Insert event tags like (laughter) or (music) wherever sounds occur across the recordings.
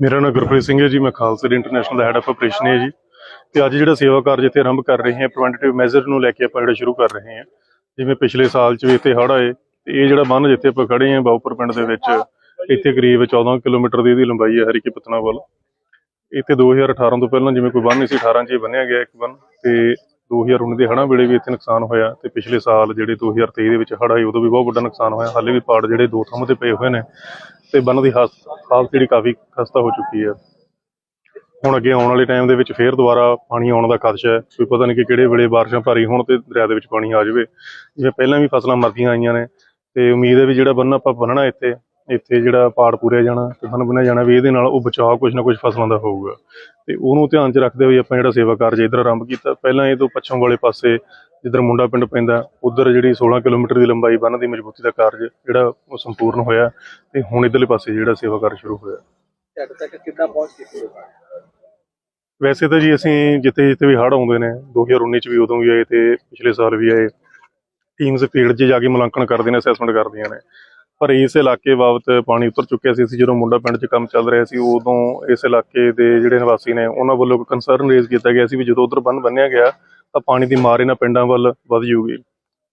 ਮੇਰਾ ਨਾਮ ਗੁਰਪ੍ਰੀਤ ਸਿੰਘ ਹੈ ਜੀ, ਮੈਂ ਖਾਲਸਾ ਏਡ ਇੰਟਰਨੈਸ਼ਨਲ ਦਾ ਹੈਡ ਆਫ ਆਪਰੇਸ਼ਨ ਹੈ ਜੀ। ਤੇ ਅੱਜ ਜਿਹੜਾ ਸੇਵਾ ਕਾਰਜ ਇੱਥੇ ਆਰੰਭ ਕਰ ਰਹੇ ਹਾਂ ਪ੍ਰੀਵੈਂਟਿਵ ਮੈਜ਼ਰ ਨੂੰ ਲੈ ਕੇ ਆਪਾਂ ਜਿਹੜਾ ਸ਼ੁਰੂ ਕਰ ਰਹੇ ਹਾਂ। ਜਿਵੇਂ ਪਿਛਲੇ ਸਾਲ 'ਚ ਵੀ ਇੱਥੇ ਹੜ੍ਹ ਆਏ, ਤੇ ਇਹ ਜਿਹੜਾ ਬੰਨ ਜਿੱਥੇ ਆਪਾਂ ਖੜੇ ਹਾਂ ਬਾਉਪੁਰ ਪਿੰਡ ਦੇ ਵਿੱਚ, ਇੱਥੇ ਕਰੀਬ 14 ਕਿਲੋਮੀਟਰ ਦੀ ਇਹਦੀ ਲੰਬਾਈ ਹੈ ਹਰੀਕੇ ਪਤਨਾ ਵੱਲ। ਇੱਥੇ 2018 ਤੋਂ ਪਹਿਲਾਂ ਜਿਵੇਂ ਕੋਈ ਬੰਨ ਨਹੀਂ ਸੀ 18 'ਚ ਬੰਨਿਆ ਗਿਆ ਇੱਕ ਬੰਨ। ਤੇ 2019 ਦੇ ਹੜ੍ਹਾਂ ਵੇਲੇ ਵੀ ਇੱਥੇ ਨੁਕਸਾਨ ਹੋਇਆ, ਤੇ ਪਿਛਲੇ ਸਾਲ ਜਿਹੜੇ 2023 ਦੇ ਵਿੱਚ ਹੜ੍ਹ ਆਏ, ਉਦੋਂ ਵੀ ਬਹੁਤ ਵੱਡਾ ਨੁਕਸਾਨ ਹੋਇਆ। ਹਾਲੇ ਵੀ ਪਾੜ ਜਿਹੜੇ ਦੋ ਥੰਮ ਤੇ ਪਏ ਹੋਏ ਨੇ ਤੇ ਬੰਨ ਦੀ ਹਾਸ- ਹਾਲਤ ਜਿਹੜੀ ਕਾਫੀ ਖਸਤਾ ਹੋ ਚੁੱਕੀ ਹੈ। ਹੁਣ ਅੱਗੇ ਆਉਣ ਵਾਲੇ ਟਾਈਮ ਦੇ ਵਿੱਚ ਫੇਰ ਦੁਬਾਰਾ ਪਾਣੀ ਆਉਣ ਦਾ ਖਦਸ਼ਾ ਹੈ। ਕੋਈ ਪਤਾ ਨਹੀਂ ਕਿ ਕਿਹੜੇ ਵੇਲੇ ਬਾਰਿਸ਼ਾਂ ਭਾਰੀ ਹੋਣ ਤੇ ਦਰਿਆ ਦੇ ਵਿੱਚ ਪਾਣੀ ਆ ਜਾਵੇ। ਜਿਵੇਂ ਪਹਿਲਾਂ ਵੀ ਫਸਲਾਂ ਮਰਦੀਆਂ ਆਈਆਂ ਨੇ, ਤੇ ਉਮੀਦ ਹੈ ਵੀ ਜਿਹੜਾ ਬੰਨ ਆਪਾਂ ਬੰਨਣਾ ਇੱਥੇ ਇੱਥੇ ਜਿਹੜਾ ਪਾੜ ਪੂਰਿਆ ਜਾਣਾ ਤੇ ਬੰਨ ਬੰਨਿਆ ਜਾਣਾ ਵੀ ਇਹਦੇ ਨਾਲ ਉਹ ਬਚਾਅ ਕੁਝ ਨਾ ਕੁਝ ਫਸਲਾਂ ਦਾ ਹੋਊਗਾ। ਤੇ ਉਹਨੂੰ ਧਿਆਨ 'ਚ ਰੱਖਦੇ ਹੋਏ ਆਪਾਂ ਜਿਹੜਾ ਸੇਵਾ ਕਾਰਜ ਇੱਧਰ ਆਰੰਭ ਕੀਤਾ। ਪਹਿਲਾਂ ਇਹ ਤੋਂ ਪੱਛਮ ਵਾਲੇ ਪਾਸੇ ਜਿੱਧਰ ਮੁੰਡਾ ਪਿੰਡ ਪੈਂਦਾ ਉਧਰ ਜਿਹੜੀ 16 ਕਿਲੋਮੀਟਰ ਦੀ ਲੰਬਾਈ ਬੰਨ ਦੀ ਮਜ਼ਬੂਤੀ ਦਾ ਕਾਰਜ ਜਿਹੜਾ ਉਹ ਸੰਪੂਰਨ ਹੋਇਆ ਤੇ ਹੁਣ ਇਧਰਲੇ ਪਾਸੇ ਜਿਹੜਾ ਸੇਵਾ ਕਾਰਜ ਸ਼ੁਰੂ ਹੋਇਆ। ਤੱਕ ਪਹੁੰਚ ਕੀਤੀ ਵੈਸੇ ਤਾਂ ਜੀ ਅਸੀਂ ਜਿੱਥੇ ਜਿੱਥੇ ਵੀ ਹੜ੍ਹ ਆਉਂਦੇ ਨੇ 2019 ਚ ਵੀ ਉਦੋਂ ਵੀ ਆਏ ਤੇ ਪਿਛਲੇ ਸਾਲ ਵੀ ਆਏ। ਟੀਮਸ ਫੀਲਡ 'ਚ ਜਾ ਕੇ ਮੁਲਾਂਕਣ ਕਰਦੇ ਨੇ ਅਸੈਸਮੈਂਟ ਕਰਦੀਆਂ ਨੇ। ਪਰ ਇਸ ਇਲਾਕੇ ਬਾਬਤ ਪਾਣੀ ਉਤਰ ਚੁੱਕਿਆ ਸੀ ਅਸੀਂ ਜਦੋਂ ਮੁੰਡਾ ਪਿੰਡ 'ਚ ਕੰਮ ਚੱਲ ਰਿਹਾ ਸੀ ਉਦੋਂ ਇਸ ਇਲਾਕੇ ਦੇ ਜਿਹੜੇ ਨਿਵਾਸੀ ਨੇ ਉਹਨਾਂ ਵੱਲੋਂ ਇੱਕ ਕੰਸਰਨ ਰੇਜ਼ ਕੀਤਾ ਗਿਆ ਸੀ ਵੀ ਜਦੋਂ ਉਧਰ ਬੰਨ ਬੰਨਿਆ ਗਿਆ ਤਾਂ ਪਾਣੀ ਦੀ ਮਾਰ ਇਹਨਾਂ ਪਿੰਡਾਂ ਵੱਲ ਵੱਧ ਜੂਗੀ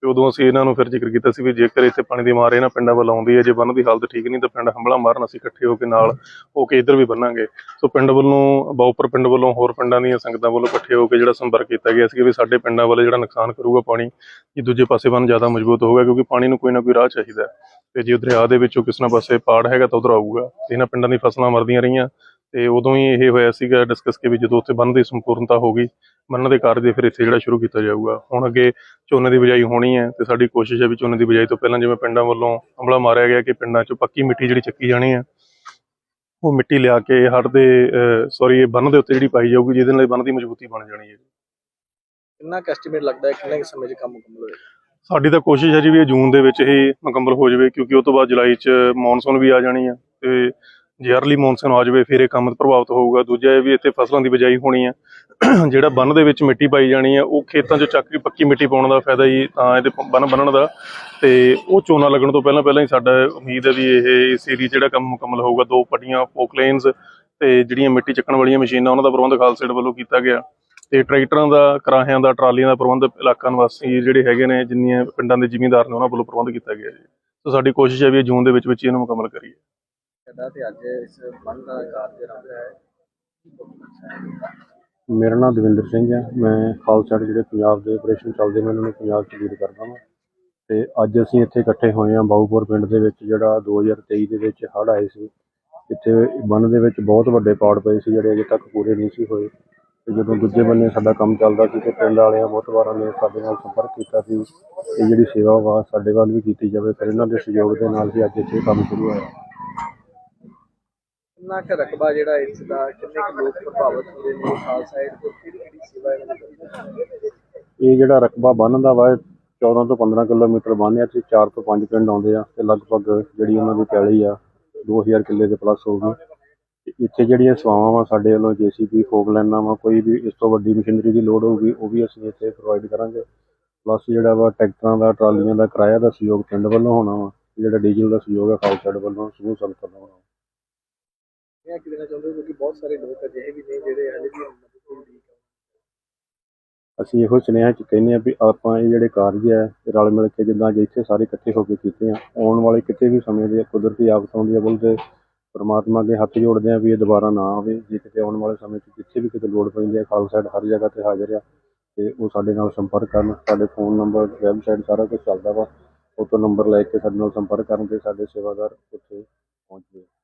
ਤੇ ਉਦੋਂ ਅਸੀਂ ਇਹਨਾਂ ਨੂੰ ਫਿਰ ਜ਼ਿਕਰ ਕੀਤਾ ਸੀ ਵੀ ਜੇਕਰ ਇੱਥੇ ਪਾਣੀ ਦੀ ਮਾਰ ਇਹਨਾਂ ਪਿੰਡਾਂ ਵੱਲ ਆਉਂਦੀ ਹੈ, ਜੇ ਬੰਨ ਦੀ ਹਾਲਤ ਠੀਕ ਨਹੀਂ ਤਾਂ ਪਿੰਡ ਹੰਬਲਾ ਮਾਰਨ ਅਸੀਂ ਇਕੱਠੇ ਹੋ ਕੇ ਨਾਲ ਹੋ ਕੇ ਇੱਧਰ ਵੀ ਬੰਨਾਂਗੇ। ਸੋ ਪਿੰਡ ਵੱਲੋਂ ਬਾਉਪਰ ਪਿੰਡ ਵੱਲੋਂ ਹੋਰ ਪਿੰਡਾਂ ਦੀਆਂ ਸੰਗਤਾਂ ਵੱਲੋਂ ਇਕੱਠੇ ਹੋ ਕੇ ਜਿਹੜਾ ਸੰਪਰਕ ਕੀਤਾ ਗਿਆ ਸੀ ਵੀ ਸਾਡੇ ਪਿੰਡਾਂ ਵੱਲ ਜਿਹੜਾ ਨੁਕਸਾਨ ਕਰੂਗਾ ਪਾਣੀ, ਇਹ ਦੂਜੇ ਪਾਸੇ ਬੰਨ ਜ਼ਿਆਦਾ ਮਜ਼ਬੂਤ ਹੋਊਗਾ ਕਿਉਂਕਿ ਪਾਣੀ ਨੂੰ ਕੋਈ ਨਾ ਕੋਈ ਰਾਹ ਚਾਹੀਦਾ ਤੇ ਜੇ ਦਰਿਆ ਦੇ ਵਿੱਚੋਂ ਕਿਸੇ ਨਾ ਪਾਸੇ ਪਾੜ ਹੈਗਾ ਤਾਂ ਉਧਰ ਆਊਗਾ। ਤੇ ਇਹਨਾਂ ਪਿੰਡਾਂ ਦੀ ਫਸਲਾਂ ਮਰਦੀਆਂ ਰਹੀਆਂ ਤੇ ਉਦੋਂ ਹੀ ਇਹ ਹੋਇਆ ਸੀਗਾ ਡਿਸਕਸ ਕੇ ਵੀ ਜਦੋਂ ਉੱਥੇ ਬੰਨ ਦੀ ਸੰਪੂਰਨਤਾ ਹੋ ਗਈ ਬੰਨ ਦੇ ਕਾਰਜ ਫਿਰ ਇੱਥੇ ਜਿਹੜਾ ਸ਼ੁਰੂ ਕੀਤਾ ਜਾਊਗਾ। ਹੁਣ ਅੱਗੇ ਝੋਨੇ ਦੀ ਬਿਜਾਈ ਹੋਣੀ ਹੈ ਤੇ ਸਾਡੀ ਕੋਸ਼ਿਸ਼ ਹੈ ਵੀ ਝੋਨੇ ਦੀ ਬਿਜਾਈ ਤੋਂ ਪਹਿਲਾਂ ਜਿਵੇਂ ਪਿੰਡਾਂ ਵੱਲੋਂ ਹਮਲਾ ਮਾਰਿਆ ਗਿਆ ਕਿ ਪਿੰਡਾਂ 'ਚੋਂ ਪੱਕੀ ਮਿੱਟੀ ਜਿਹੜੀ ਚੱਕੀ ਜਾਣੀ ਹੈ, ਉਹ ਮਿੱਟੀ ਲਿਆ ਕੇ ਹੜ ਦੇ ਸੌਰੀ ਇਹ ਬੰਨ ਦੇ ਉੱਤੇ ਜਿਹੜੀ ਪਾਈ ਜਾਊਗੀ ਜਿਹਦੇ ਨਾਲ ਬੰਨ ਦੀ ਮਜ਼ਬੂਤੀ ਬਣ ਜਾਣੀ ਹੈ ਕਿੰਨਾ ਐਸਟੀਮੇਟ ਲੱਗਦਾ ਹੈ, ਕਿੰਨੇ ਸਮੇਂ 'ਚ ਕੰਮ ਮੁਕੰਮਲ ਹੋਏਗਾ? ਸਾਡੀ ਤਾਂ ਕੋਸ਼ਿਸ਼ ਹੈ ਜੀ ਵੀ ਇਹ ਜੂਨ ਦੇ ਵਿੱਚ ਹੀ ਮੁਕੰਮਲ ਹੋ ਜਾਵੇ, ਕਿਉਂਕਿ ਉਸ ਤੋਂ ਬਾਅਦ ਜੁਲਾਈ 'ਚ ਮੌਨਸੂਨ ਵੀ ਆ ਜਾਣੀ ਹੈ ਤੇ ਜੇ ਅਰਲੀ ਮੌਨਸੂਨ ਆ ਜਾਵੇ, ਫਿਰ ਇਹ ਕੰਮ ਪ੍ਰਭਾਵਿਤ ਹੋਊਗਾ। ਦੂਜਾ ਇਹ ਵੀ ਇੱਥੇ ਫਸਲਾਂ ਦੀ ਬਿਜਾਈ ਹੋਣੀ ਹੈ (clears throat) ਜਿਹੜਾ ਬੰਨ ਦੇ ਵਿੱਚ ਮਿੱਟੀ ਪਾਈ ਜਾਣੀ ਹੈ ਉਹ ਖੇਤਾਂ 'ਚ ਚੱਕ ਕੇ ਪੱਕੀ ਮਿੱਟੀ ਪਾਉਣ ਦਾ ਫਾਇਦਾ ਹੀ ਤਾਂ ਇਹਦੇ ਪ- ਬੰਨ ਬੰਨਣ ਦਾ। ਤੇ ਉਹ ਝੋਨਾ ਲੱਗਣ ਤੋਂ ਪਹਿਲਾਂ ਪਹਿਲਾਂ ਹੀ ਸਾਡਾ ਉਮੀਦ ਹੈ ਵੀ ਇਹ ਇਸ ਏਰੀਆ ਜਿਹੜਾ ਕੰਮ ਮੁਕੰਮਲ ਹੋਊਗਾ, ਦੋ ਪੱਟੀਆਂ ਪੋਕਲੇਨਸ ਤੇ ਜਿਹੜੀਆਂ ਮਿੱਟੀ ਚੱਕਣ ਵਾਲੀਆਂ ਮਸ਼ੀਨਾਂ, ਉਹਨਾਂ ਦਾ ਪ੍ਰਬੰਧ ਖਾਲਸੇਡ ਵੱਲੋਂ ਕੀਤਾ ਗਿਆ। ਤੇ ਟਰੈਕਟਰਾਂ ਦਾ ਕਰਾਹਿਆਂ ਦਾ ਟਰਾਲੀਆਂ ਦਾ ਪ੍ਰਬੰਧ ਇਲਾਕਾ ਨਿਵਾਸੀ ਜਿਹੜੇ ਹੈਗੇ ਨੇ ਜਿੰਨੀਆਂ ਪਿੰਡਾਂ ਦੇ ਜ਼ਿਮੀਂਦਾਰ ਨੇ ਉਹਨਾਂ ਵੱਲੋਂ ਪ੍ਰਬੰਧ ਕੀਤਾ ਗਿਆ ਜੀ। ਸੋ ਸਾਡੀ ਕੋਸ਼ਿਸ਼ ਹੈ ਵੀ ਇਹ ਜੂਨ ਦੇ ਵਿੱਚ ਵਿੱਚ ਇਹਨੂੰ ਮੁਕੰਮਲ ਕਰੀਏ। ਸਾਡਾ ਤੇ ਅੱਜ ਇਸ ਬੰਦ ਦਾ ਕਾਰਜ ਆਰੰਭ ਹੈ। ਮੇਰਾ ਨਾਮ ਦਵਿੰਦਰ ਸਿੰਘ ਹੈ। ਮੈਂ ਖਾਲਸਾ ਜਿਹੜੇ ਪੰਜਾਬ ਦੇ ਆਪਰੇਸ਼ਨ ਚੱਲਦੇ ਨੇ ਉਹਨਾਂ ਨੂੰ ਪੰਜਾਬ 'ਚ ਲੀਡ ਕਰਦਾ ਹਾਂ ਤੇ ਅੱਜ ਅਸੀਂ ਇੱਥੇ ਇਕੱਠੇ ਹੋਏ ਹਾਂ ਬਾਊਪੁਰ ਪਿੰਡ ਦੇ ਵਿੱਚ ਜਿਹੜਾ 2023 ਦੇ ਵਿੱਚ ਹੜ੍ਹ ਆਏ ਸੀ। ਇੱਥੇ ਬੰਨ ਦੇ ਵਿੱਚ ਬਹੁਤ ਵੱਡੇ ਪਾੜ ਪਏ ਸੀ ਜਿਹੜੇ ਅਜੇ ਤੱਕ ਪੂਰੇ ਨਹੀਂ ਸੀ ਹੋਏ। ਤੇ ਜਦੋਂ ਦੂਜੇ ਬੰਨੇ ਸਾਡਾ ਕੰਮ ਚੱਲਦਾ ਸੀ ਤੇ ਪਿੰਡ ਵਾਲਿਆਂ ਬਹੁਤ ਵਾਰਾਂ ਨੇ ਸਾਡੇ ਨਾਲ ਸੰਪਰਕ ਕੀਤਾ ਸੀ ਇਹ ਜਿਹੜੀ ਸੇਵਾ ਵਾ ਸਾਡੇ ਵੱਲ ਵੀ ਕੀਤੀ ਜਾਵੇ ਫਿਰ ਇਹਨਾਂ ਦੇ ਸਹਿਯੋਗ ਦੇ ਨਾਲ ਹੀ ਅੱਜ ਇੱਥੇ ਕੰਮ ਸ਼ੁਰੂ ਹੋਇਆ। ਕਿੰਨਾ ਕੁ ਰਕਬਾ ਜਿਹੜਾ ਇਸ ਦਾ ਕਿੰਨੇ ਕੁ ਲੋਕ ਪ੍ਰਭਾਵਿਤ ਹੁੰਦੇ ਨੇ ਖਾਲ ਸਾਈਡ ਤੋਂ ਕਿਹੜੀ ਕਿਹੜੀ ਸੇਵਾ ਇਹਨਾਂ ਦੀ ਕਰਦੀ ਹੈ? ਇਹ ਜਿਹੜਾ ਰਕਬਾ ਬੰਨ ਦਾ ਵਾ ਇਹ 14 ਤੋਂ 15 ਕਿਲੋਮੀਟਰ ਬੰਨ੍ਹ ਆ ਤੇ 4 ਤੋਂ 5 ਪਿੰਡ ਆਉਂਦੇ ਆ ਤੇ ਲਗਭਗ ਜਿਹੜੀ ਉਹਨਾਂ ਦੀ ਪੈਲੀ ਆ 2000 ਕਿੱਲੇ ਦੇ ਪਲੱਸ ਹੋਊਗੀ ਇੱਥੇ ਜਿਹੜੀਆਂ ਸੇਵਾਵਾਂ ਵਾ ਸਾਡੇ ਵੱਲੋਂ ਜੀਸੀਪੀ ਫੋਕ ਲੈਣਾ ਵਾ ਕੋਈ ਵੀ ਇਸ ਤੋਂ ਵੱਡੀ ਮਸ਼ੀਨਰੀ ਦੀ ਲੋੜ ਹੋਊਗੀ ਉਹ ਵੀ ਅਸੀਂ ਇੱਥੇ ਪ੍ਰੋਵਾਈਡ ਕਰਾਂਗੇ। ਪਲੱਸ ਜਿਹੜਾ ਵਾ ਟਰੈਕਟਰਾਂ ਦਾ ਟਰਾਲੀਆਂ ਦਾ ਕਿਰਾਇਆ ਦਾ ਸਹਿਯੋਗ ਪਿੰਡ ਵੱਲੋਂ ਹੋਣਾ ਵਾ ਜਿਹੜਾ ਡੀਜ਼ਲ ਦਾ ਸਹਿਯੋਗ ਹੈ ਖਾਲਸਾ ਵੱਲੋਂ ਸਮੂਹ ਸੰਗਤ ਵੱਲੋਂ ਹੋਣਾ ਕਿ ਦੇਣਾ ਚਾਹੁੰਦੇ ਕਿਉਂਕਿ ਬਹੁਤ ਸਾਰੇ ਲੋਕ ਅਜਿਹੇ ਵੀ ਨੇ ਜਿਹੜੇ ਹਲੇ ਵੀ ਦੀ ਅਸੀਂ ਇਹੋ ਸੁਨੇਹਾ ਚ ਕਹਿੰਦੇ ਆ ਵੀ ਆਪਾਂ ਇਹ ਜਿਹੜੇ ਕਾਰਜ ਹੈ ਰਲ ਮਿਲ ਕੇ ਜਿੱਦਾਂ ਅੱਜ ਇੱਥੇ ਸਾਰੇ ਇਕੱਠੇ ਹੋ ਕੇ ਕੀਤੇ ਆ ਆਉਣ ਵਾਲੇ ਕਿਤੇ ਵੀ ਸਮੇਂ ਦੇ ਕੁਦਰਤੀ ਆਫਤ ਆ ਬੋਲਦੇ ਪਰਮਾਤਮਾ ਅੱਗੇ ਹੱਥ ਜੋੜਦੇ ਆ ਵੀ ਇਹ ਦੁਬਾਰਾ ਨਾ ਆਵੇ। ਜੇ ਕਿਤੇ ਆਉਣ ਵਾਲੇ ਸਮੇਂ 'ਚ ਜਿੱਥੇ ਵੀ ਕਿਤੇ ਲੋੜ ਪੈਂਦੀ ਹੈ, ਖਾਲਸਾ ਹਰ ਜਗ੍ਹਾ ਤੇ ਹਾਜ਼ਰ ਆ ਤੇ ਉਹ ਸਾਡੇ ਨਾਲ ਸੰਪਰਕ ਕਰਨ। ਸਾਡੇ ਫੋਨ ਨੰਬਰ, ਵੈਬਸਾਈਟ ਸਾਰਾ ਕੁਝ ਚੱਲਦਾ ਵਾ। ਉਹ ਤੋਂ ਨੰਬਰ ਲੈ ਕੇ ਸਾਡੇ ਨਾਲ ਸੰਪਰਕ ਕਰਨ ਤੇ ਸਾਡੇ ਸੇਵਾਦਾਰ ਉੱਥੇ ਪਹੁੰਚਦੇ ਆ।